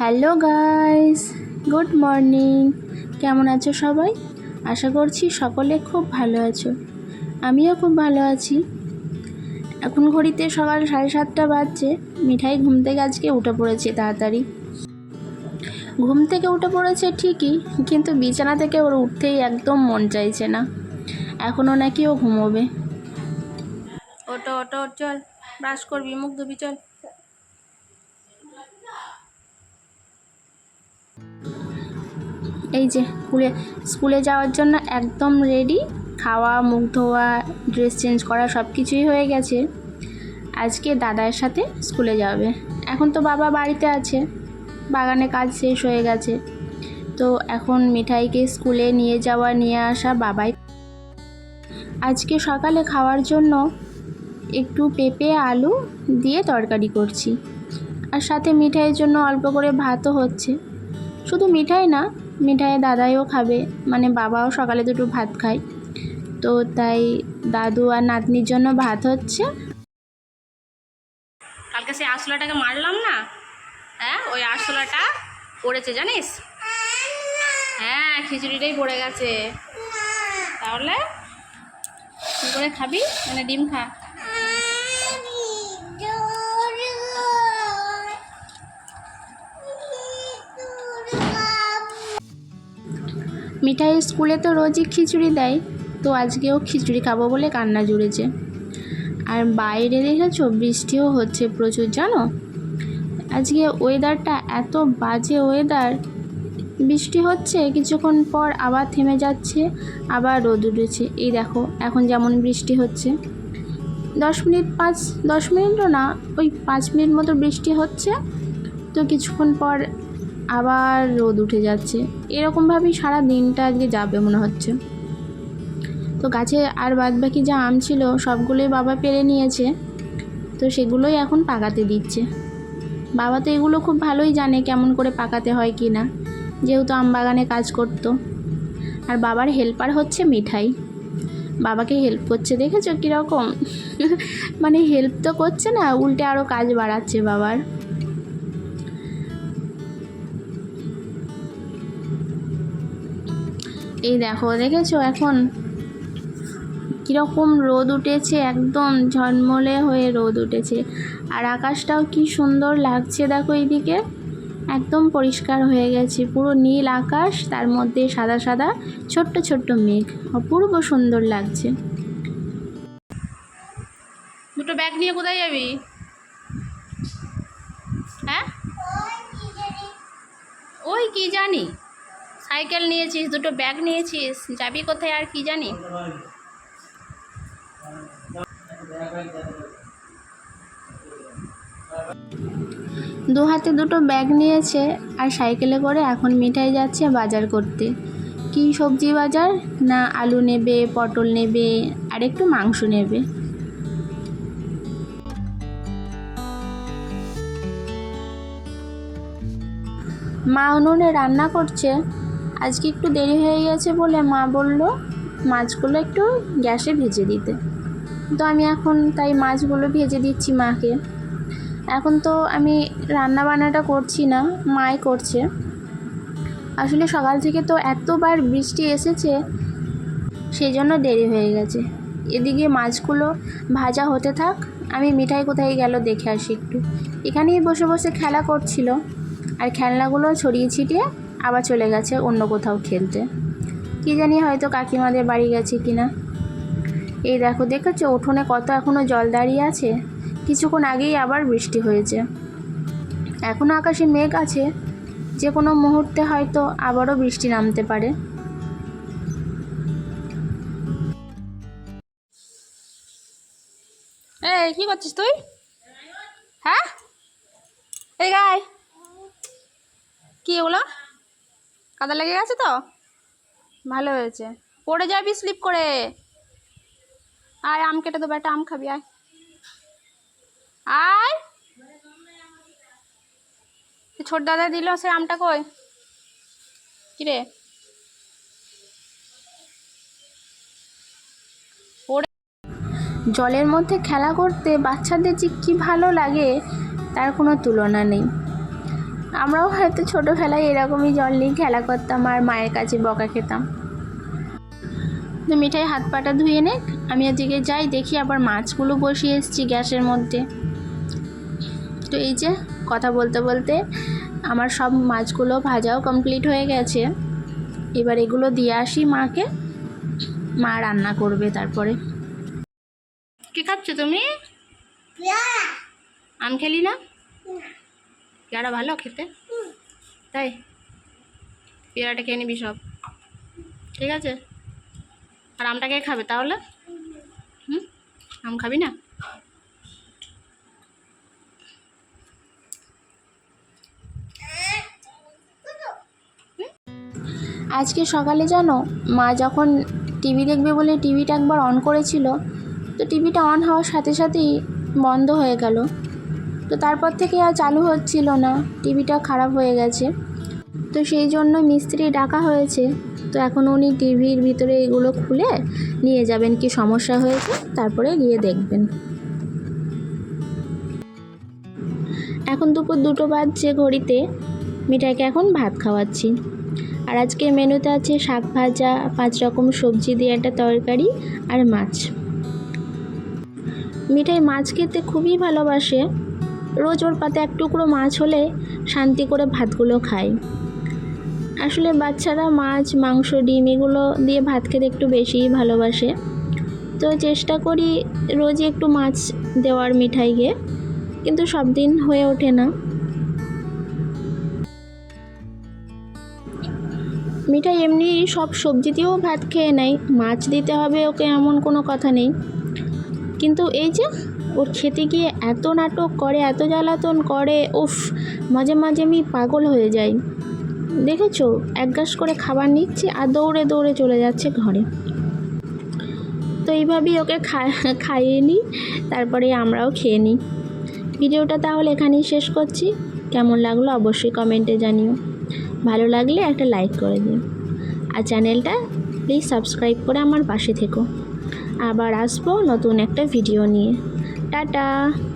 Hello guys, good morning. কেমন আছো সবাই? আশা করছি সকলে খুব ভালো আছো। আমিও খুব ভালো আছি। এখন ঘড়িতে সকাল সাড়ে সাতটা বাজছে। মিঠাই ঘুম থেকে আজকে উঠে পড়েছে তাড়াতাড়ি। ঘুম থেকে উঠে পড়েছে ঠিকই, কিন্তু বিছানা থেকে ওর উঠতেই একদম মন চাইছে না। এখনও নাকি ও ঘুমোবে। ওটো ওটো, চল, ব্রাশ করবি, মুখ ধুবি, চল। এই যে, স্কুলে স্কুলে যাওয়ার জন্য একদম রেডি খাওয়া, মুখ ধোয়া ড্রেস চেঞ্জ করা সব কিছুই হয়ে গেছে। আজকে দাদার সাথে স্কুলে যাবে। এখন তো বাবা বাড়িতে আছে। বাগানে কাজ শেষ হয়ে গেছে। তো এখন মিঠাইকে স্কুলে নিয়ে যাওয়া, নিয়ে আসা বাবাই। আজকে সকালে খাওয়ার জন্য একটু পেঁপে, আলু দিয়ে তরকারি করছি। আর সাথে মিঠাইয়ের জন্য অল্প করে ভাতও হচ্ছে। শুধু মিঠাই না মিঠাই দাদাইও খাবে। মানে বাবাও সকালে দুটো ভাত খায়। তো তাই দাদু আর নাতনির জন্য ভাত হচ্ছে। কালকে সেই আরশোলাটাকে মারলাম না? হ্যাঁ ওই আরশোলাটা পড়েছে জানিস? হ্যাঁ খিচুড়িটাই পড়ে গেছে। তাহলে কী করে খাবি? মানে ডিম খা। মিঠাই স্কুলে তো রোজই খিচুড়ি দেয়, তো আজকেও খিচুড়ি খাব বলে কান্না জুড়েছে। আর বাইরে দেখেছ বৃষ্টিও হচ্ছে প্রচুর, জানো? আজকে ওয়েদারটা এত বাজে ওয়েদার বৃষ্টি হচ্ছে, কিছুক্ষণ পর আবার থেমে যাচ্ছে, আবার রোদ উঠেছে। এই দেখো, এখন যেমন বৃষ্টি হচ্ছে। দশ মিনিট পাঁচ, দশ মিনিটও না, ওই পাঁচ মিনিট মতো বৃষ্টি হচ্ছে, তো কিছুক্ষণ পর আবার রোদ উঠে যাচ্ছে। এরকমভাবেই সারা দিনটা আজকে যাবে মনে হচ্ছে। তো গাছে আর বাদ বাকি যা আম ছিল, সবগুলোই বাবা পেরে নিয়েছে। তো সেগুলোই এখন পাকাতে দিচ্ছে। বাবা তো এগুলো খুব ভালোই জানে কেমন করে পাকাতে হয় কি না, যেহেতু আম বাগানে কাজ করতো। আর বাবার হেল্পার হচ্ছে মিঠাই। বাবাকে হেল্প করছে, দেখেছ কীরকম? মানে হেল্প তো করছে না, উল্টে আরও কাজ বাড়াচ্ছে বাবার। এই দেখো, দেখেছ এখন? কীরকম রোদ উঠেছে, একদম ঝলমলে হয়ে রোদ উঠেছে। আর আকাশটাও কি সুন্দর লাগছে দেখো এইদিকে। একদম পরিষ্কার হয়ে গেছে, পুরো নীল আকাশ, তার মধ্যে সাদা সাদা ছোট্ট ছোট্ট মেঘ, অপূর্ব সুন্দর লাগছে। দুটো ব্যাগ নিয়ে কোথায় যাবি? হ্যাঁ? ওই কি জানি? সাইকেল নিয়েছিস, দুটো ব্যাগ নিয়েছিস, যাবি কোথায় আর কি জানি? দু হাতে দুটো ব্যাগ নিয়েছে আর সাইকেলে করে এখন মিঠাই যাচ্ছে বাজার করতে। কি সবজি বাজার? না আলু নেবে, পটল নেবে, আর একটু মাংস নেবে। মা উনুনে রান্না করছে। আজকে একটু দেরি হয়ে গেছে বলে মা বলল, মাছগুলো একটু গ্যাসে ভেজে দিতে। তো আমি এখন তাই মাছগুলো ভেজে দিচ্ছি মাকে। এখন তো আমি রান্না বান্নাটা করছি না, মাই করছে। আসলে সকাল থেকে তো এতবার বৃষ্টি এসেছে, সেই জন্য দেরি হয়ে গেছে। এদিকে মাছগুলো ভাজা হতে থাক, আমি মিঠাই কোথায় গেল দেখে আসি একটু। এখানেই বসে বসে খেলা করছিল, আর খেলনাগুলো ছড়িয়ে ছিটিয়ে আবার চলে গেছে অন্য কোথাও খেলতে। কি জানি হয়তো কাকিমাদের বাড়ি গেছে কিনা। এই দেখো, দেখেছ? উঠোনে কত এখনও জল দাঁড়িয়ে আছে? কিছুক্ষণ আগেই আবার বৃষ্টি হয়েছে। এখনও আকাশে মেঘ আছে। যে কোনো মুহূর্তে হয়তো আবারও বৃষ্টি নামতে পারে। কি করছিস তুই? হ্যাঁ? এই গাই। কি ওগুলো কাদা লেগে গেছে তো? ভালো হয়েছে। পড়ে যাবি স্লিপ করে। আয়, আম কেটে দেবো, একটা আম খাবি, আয়। আয়। ছোট দাদা দিল, সে আমটা কই? কিরে? জলের মধ্যে খেলা করতে বাচ্চাদের যে কী ভালো লাগে, তার কোনো তুলনা নেই। আমরাও হয়তো ছোটোবেলায় এরকমই জল নিয়ে খেলা করতাম আর মায়ের কাছে বকা খেতাম। তো মিঠাই হাত পাটা ধুয়ে নে আমি ওদিকে যাই দেখি আবার মাছগুলো বসিয়ে এসেছি গ্যাসের মধ্যে। তো এই যে কথা বলতে বলতে আমার সব মাছগুলো ভাজাও কমপ্লিট হয়ে গেছে। এবার এগুলো দিয়ে আসি মাকে মা রান্না করবে তারপরে। কি খাচ্ছ তুমি? আম খেলি না। পেয়ারা ভালো খেতে? তাই? পেয়ারাটা খেয়ে নিবি সব। ঠিক আছে? আর আমটা কে খাবে তাহলে? হুম? আম খাবি না? আজকে সকালে জানো, মা যখন টিভি দেখবে বলে টিভিটা একবার অন করেছিল, তো টিভিটা অন হওয়ার সাথে সাথেই বন্ধ হয়ে গেল। তো তারপর থেকে আর চালু হচ্ছিল না। টিভিটা খারাপ হয়ে গেছে। তো সেই জন্য মিস্ত্রি ডাকা হয়েছে। তো এখন উনি টিভির ভিতরে এগুলো খুলে নিয়ে যাবেন, কি সমস্যা হয়েছে তারপরে গিয়ে দেখবেন। এখন দুপুর দুটো বাজছে ঘড়িতে। মিঠাইকে এখন ভাত খাওয়াচ্ছি। আর আজকে মেনুতে আছে শাক ভাজা, পাঁচ রকম সবজি দিয়ে একটা তরকারি আর মাছ। মিঠাই মাছ খেতে খুবই ভালোবাসে। রোজ ওর পাতে এক টুকরো মাছ হলে শান্তি করে ভাতগুলো খায়। আসলে বাচ্চারা মাছ, মাংস, ডিম এগুলো দিয়ে ভাত খেতে একটু বেশিই ভালোবাসে। তো চেষ্টা করি রোজই একটু মাছ দেওয়ার মিঠাইকে কিন্তু সব দিন হয়ে ওঠে না। মিঠাই এমনি সব সবজি দিয়েও ভাত খেয়ে নেয়, মাছ দিতে হবে ওকে এমন কোনো কথা নেই। কিন্তু এই যে ওর খেতে গিয়ে এত নাটক করে, এত জ্বালাতন করে, উফ, মাঝে মাঝে আমি পাগল হয়ে যাই। দেখেছ? এক গাছ করে খাবার নিচ্ছে আর দৌড়ে দৌড়ে চলে যাচ্ছে ঘরে। তো এইভাবেই ওকে খাইয়ে নিই, তারপরে আমরাও খেয়ে নিই। ভিডিওটা তাহলে এখানেই শেষ করছি। কেমন লাগল অবশ্যই কমেন্টে জানিও। ভালো লাগলে একটা লাইক করে দিও। আর চ্যানেলটা প্লিজ সাবস্ক্রাইব করে আমার পাশে থেকো। আবার আসব নতুন একটা ভিডিও নিয়ে। Tata!